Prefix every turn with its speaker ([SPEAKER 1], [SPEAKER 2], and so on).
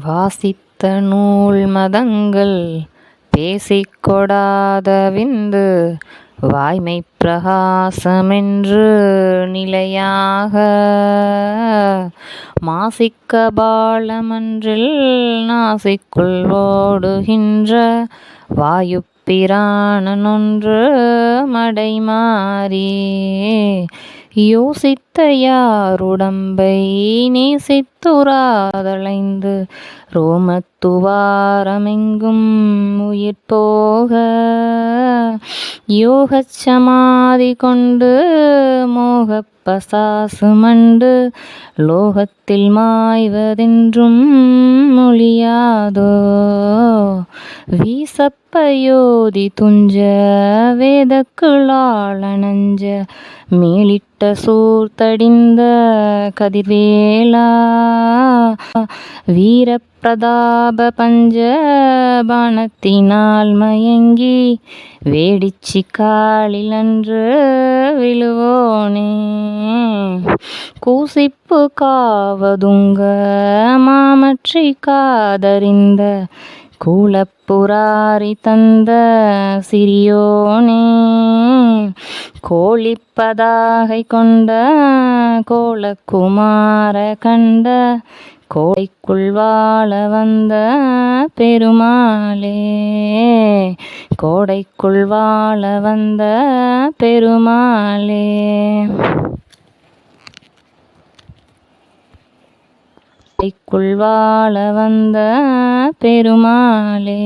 [SPEAKER 1] வாசித்த நூல் மதங்கள் பேசிக்கொடாத விந்து வாய்மை பிரகாசமென்று நிலையாக. மாசிக்க பாலமன்றில் நாசிக்குள் ஓடுகின்ற வாயு பிராணனொன்று மடைமாறி. யோசித்த யாருடம்பை நேசித்துராதலைந்து ரோமத்துவாரமெங்கும் உயிர் போக. யோகச்சமாதி கொண்டு மோகப் பசாசு மண்டு லோகத்தில் மாய்வதென்றும் மொழியாதோ. வீசப்பயோதி துஞ்ச வேதக்குழாளனஞ்ச மேலிட்ட சூர்த்தடிந்த கதிர்வேலா. வீரப்பிரதாப பஞ்ச பாணத்தினால் மயங்கி வேடிச்சி காலிலன்று விழுவோனே. கூசிப்பு காவதுங்க மாமற்றி காதறிந்த கூலப்புராரி தந்த சிறியோனே கோழிப்பதாகை கொண்ட கோலக்குமார கண்ட கோடைக்குள் வாழ வந்த பெருமாளே கோடைக்குள் வாழ வந்த பெருமாளே. கோடைக்குள் வாழ வந்த பெருமாளே.